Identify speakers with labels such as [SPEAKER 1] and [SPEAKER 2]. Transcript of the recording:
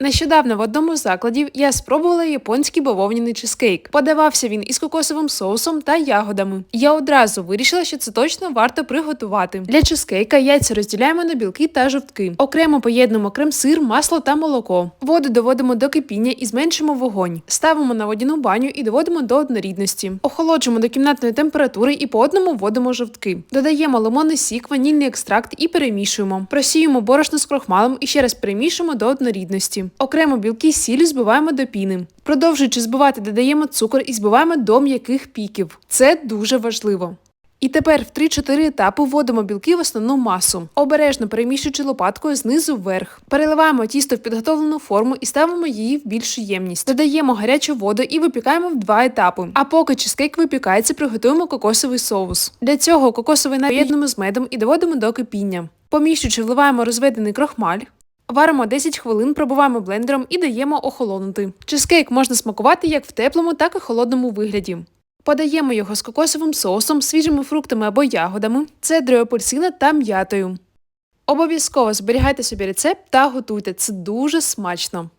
[SPEAKER 1] Нещодавно в одному з закладів я спробувала японський бавовняний чизкейк. Подавався він із кокосовим соусом та ягодами. Я одразу вирішила, що це точно варто приготувати. Для чизкейка яйця розділяємо на білки та жовтки. Окремо поєднуємо крем-сир, масло та молоко. Воду доводимо до кипіння і зменшимо вогонь. Ставимо на водяну баню і доводимо до однорідності. Охолоджуємо до кімнатної температури і по одному вводимо жовтки. Додаємо лимонний сік, ванільний екстракт і перемішуємо. Просіємо борошно з крохмалем і ще раз перемішуємо до однорідності. Окремо білки з сіллю збиваємо до піни. Продовжуючи збивати, додаємо цукор і збиваємо до м'яких піків. Це дуже важливо. І тепер в 3-4 етапи вводимо білки в основну масу, обережно перемішуючи лопаткою знизу вверх. Переливаємо тісто в підготовлену форму і ставимо її в більшу ємність. Додаємо гарячу воду і випікаємо в два етапи. А поки чизкейк випікається, приготуємо кокосовий соус. Для цього кокосовий напій з медом і доводимо до кипіння. Поміщуючи, вливаємо розведений крохмаль. Варимо 10 хвилин, пробуваємо блендером і даємо охолонути. Чизкейк можна смакувати як в теплому, так і холодному вигляді. Подаємо його з кокосовим соусом, свіжими фруктами або ягодами, цедрою апельсина та м'ятою. Обов'язково зберігайте собі рецепт та готуйте. Це дуже смачно.